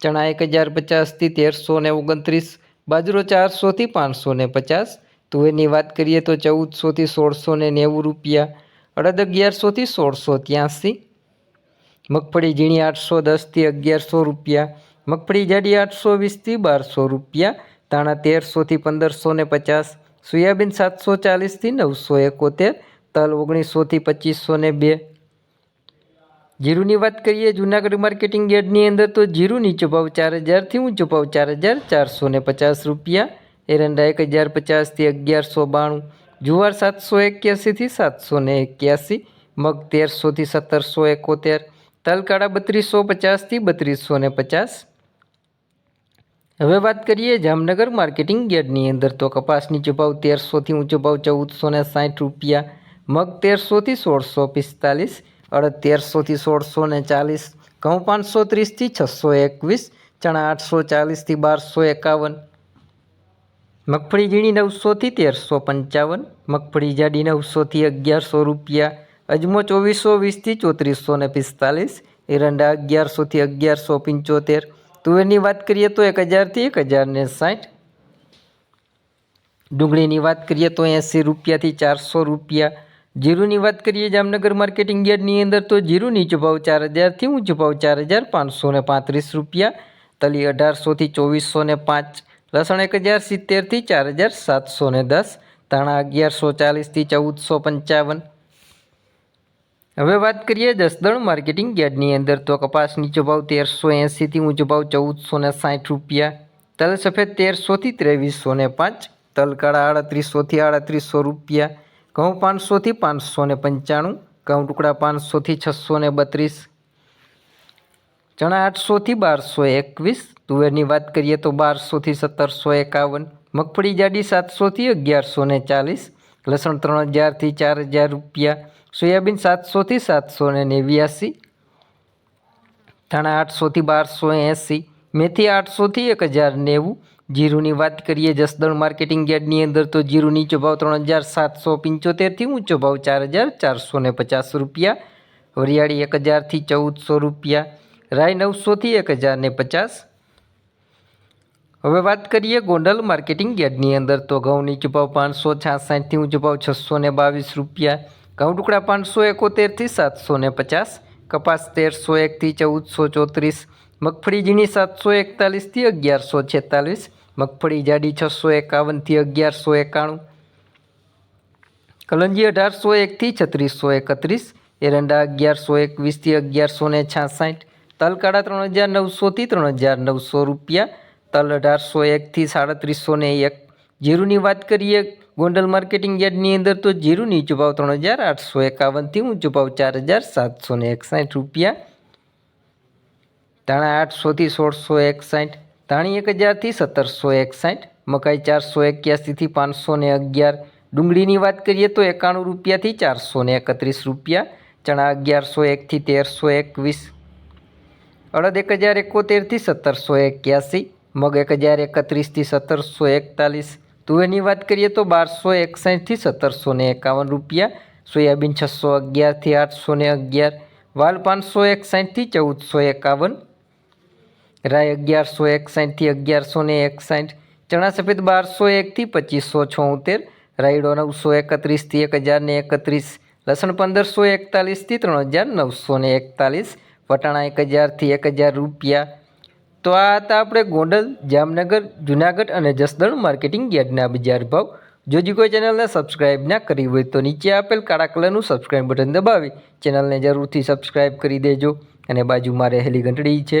ચણા એક હજાર પચાસથી તેરસો ને ઓગણત્રીસ, બાજરો ચારસોથી પાંચસો ને પચાસ. તુવેરની વાત કરીએ તો ચૌદસોથી સોળસો ને નેવું રૂપિયા, અડદ અગિયારસોથી સોળસો ત્યાંસી. મગફળી ઝીણી આઠસો દસથી અગિયારસો રૂપિયા, મગફળી જાડી આઠસો વીસથી બારસો રૂપિયા તાણા તેરસોથી પંદરસો ને પચાસ, સોયાબીન સાતસો ચાલીસથી નવસો એકોતેર, તલ ઓગણીસોથી પચીસો ને બે. જીરુની વાત કરીએ, જૂનાગઢ માર્કેટિંગ યાર્ડની અંદર તો જીરું નીચો ચાર હજારથી ઊંચો ભાવ ચાર હજાર ચારસો ને પચાસ રૂપિયા. એરંડા એક હજાર પચાસથી અગિયારસો બાણું. જુવાર સાતસો એક્યાસીથી સાતસો ને એક્યાસી. મગ તેરસોથી સત્તરસો એકોતેર. તલકાળા બત્રીસો પચાસથી બત્રીસો ને પચાસ. હવે વાત કરીએ જામનગર માર્કેટિંગ યાર્ડની અંદર તો કપાસ નીચો તેરસોથી ઊંચો ભાવ ચૌદસો ને સાઠ રૂપિયા. મગ તેરસોથી સોળસો પિસ્તાલીસ. અડદ તેરસોથી સોળસો ને ચાલીસ ઘઉં પાંચસો ત્રીસથી છસો એકવીસ ચણા આઠસો ચાલીસથી બારસો એકાવન. મગફળી ઝીણી નવસોથી તેરસો પંચાવન મગફળી જાડી નવસોથી અગિયારસો રૂપિયા, અજમો ચોવીસો વીસથી ચોત્રીસો ને પિસ્તાલીસ, એરંડા અગિયારસોથી અગિયારસો પંચોતેર. તુવેરની વાત કરીએ તો એક હજારથી એક હજારને સાઠ. ડુંગળીની વાત કરીએ તો એંસી રૂપિયાથી ચારસો રૂપિયા જીરુની વાત કરીએ જામનગર માર્કેટિંગ યાર્ડની અંદર, તો જીરું નીચો ચાર હજારથી ઊંચો ભાવ ચાર હજાર પાંચસો ને પાંત્રીસ રૂપિયા. તલી અઢારસોથી ચોવીસો ને પાંચ, લસણ એક હજાર સિત્તેરથી ચાર હજાર સાતસો ને દસ, ધાણા અગિયારસો ચાલીસથી ચૌદસો પંચાવન. હવે વાત કરીએ જસદણ માર્કેટિંગ યાર્ડની અંદર, તો કપાસ નીચો ભાવ તેરસો એંસીથી ઊંચો ભાવ ચૌદસો ને સાઠ રૂપિયા. તલ સફેદ તેરસોથી ત્રેવીસો ને પાંચ, તલ કાળા આડત્રીસોથી આડત્રીસો રૂપિયા. ઘઉં પાંચસોથી પાંચસો ને પંચાણું, ઘઉં ટુકડા પાંચસોથી છસો ને બત્રીસ, ચણા આઠસોથી બારસો એકવીસ, તુવેરની વાત કરીએ તો બારસોથી સત્તરસો એકાવન, મગફળી જાડી સાતસોથી અગિયારસો ને ચાલીસ, લસણ ત્રણ હજારથી ચાર હજાર રૂપિયા, સોયાબીન સાતસોથી સાતસો ને નેવ્યાસી, ધાણા આઠસોથી બારસો એંસી મેથી આઠસોથી એક હજાર નેવું. જીરુની વાત કરીએ જસદણ માર્કેટિંગ યાર્ડની અંદર, તો જીરું નીચો ભાવ ત્રણ હજાર સાતસો પંચોતેરથી ઊંચો ભાવ ચાર હજાર ચારસો ને પચાસ રૂપિયા. વરિયાળી એક હજારથી ચૌદસો રૂપિયા. રાય નવસોથી એક હજાર ને પચાસ. હવે વાત કરીએ ગોંડલ માર્કેટિંગ યાર્ડની અંદર, તો ઘઉં નીચો ભાવ પાંચસો છાસઠથી ઊંચો ભાવ છસો ને બાવીસ રૂપિયા. ઘઉં ટુકડા પાંચસો એકોતેરથી સાતસો ને પચાસ. કપાસ તેરસો એકથી ચૌદસો ચોત્રીસ. મગફળી ઝીણી સાતસો એકતાલીસથી અગિયારસો છેતાલીસ, મગફળી જાડી છસો એકાવનથી અગિયારસો એકાણું, કલંજી અઢારસો એકથી છત્રીસો એકત્રીસ, એરંડા અગિયારસો એકવીસથી અગિયારસો ને છાસઠ તલકાળા ત્રણ હજાર નવસોથી ત્રણ હજાર નવસો રૂપિયા, તલ અઢારસો એકથી સાડત્રીસો ને એક, જીરુની વાત કરીએ ગોંડલ માર્કેટિંગ યાર્ડની અંદર તો જીરુની નીચો ભાવ ત્રણ હજાર આઠસો એકાવનથી ઊંચો ભાવ ચાર હજાર સાતસો ને એકસાઠ રૂપિયા ધાણા આઠસોથી સોળસો એકસાઠ, ધાણી એક હજારથી સત્તરસો એકસાઠ, મકાઈ ચારસો એક્યાસીથી પાંચસો ને અગિયાર. ડુંગળીની વાત કરીએ તો એકાણું રૂપિયાથી ચારસો ને એકત્રીસ રૂપિયા, ચણા અગિયારસો એકથી તેરસો એકવીસ. અડદ એક હજાર એકોતેરથી સત્તરસો એક્યાસી, મગ એક હજાર એકત્રીસથી સત્તરસો એકતાલીસ. તુવેરની વાત કરીએ તો બારસો એકસાઠથી સત્તરસો ને એકાવન રૂપિયા, સોયાબીન છસો અગિયારથી આઠસો ને અગિયાર, વાલ પાંચસો એકસાઠથી ચૌદસો એકાવન રાય અગિયારસો એકસાઠથી અગિયારસો ને એકસાઠ, ચણા સફેદ બારસો એકથી પચીસો છોતેર, રાયડો નવસો એકત્રીસથી એક હજાર ને એકત્રીસ, લસણ પંદરસો એકતાલીસથી ત્રણ હજાર નવસો ને એકતાલીસ, વટાણા એક હજારથી એક હજાર રૂપિયા. તો આ હતા આપણે ગોંડલ, જામનગર, જુનાગઢ અને જસદણ માર્કેટિંગ યાર્ડના બજાર ભાવ. જો હજી કોઈ ચેનલને સબસ્ક્રાઇબ ના કરી હોય તો નીચે આપેલ કાળા કલરનું સબસ્ક્રાઇબ બટન દબાવી, ચેનલને જરૂરથી સબસ્ક્રાઇબ કરી દેજો અને બાજુમાં રહેલી ઘંટડી છે.